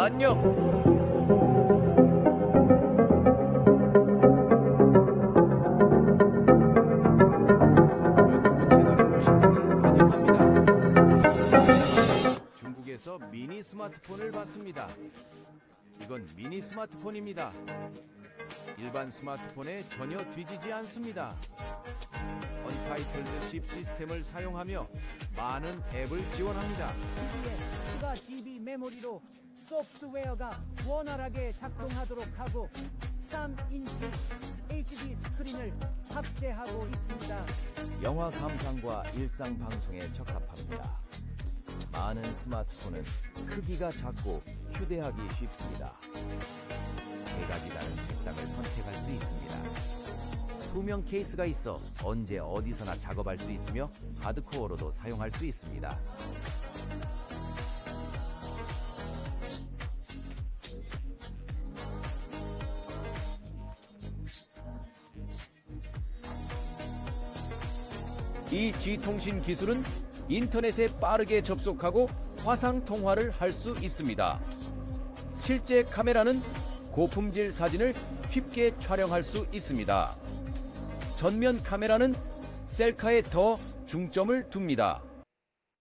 안녕. 중국에서 미니 스마트폰을 봤습니다. 이건 미니 스마트폰입니다. 일반 스마트폰에 전혀 뒤지지 않습니다. 언타이틀드 10 시스템을 사용하며 많은 앱을 지원합니다. TV에 추가 GB 메모리로 소프트웨어가 원활하게 작동하도록 하고 3인치 HD 스크린을 탑재하고 있습니다. 영화 감상과 일상 방송에 적합합니다. 많은 스마트폰은 크기가 작고 휴대하기 쉽습니다. 세 가지 다른 색상을 선택할 수 있습니다. 투명 케이스가 있어 언제 어디서나 작업할 수 있으며 하드코어로도 사용할 수 있습니다. 이 G통신 기술은 인터넷에 빠르게 접속하고 화상 통화를 할 수 있습니다. 실제 카메라는 고품질 사진을 쉽게 촬영할 수 있습니다. 전면 카메라는 셀카에 더 중점을 둡니다.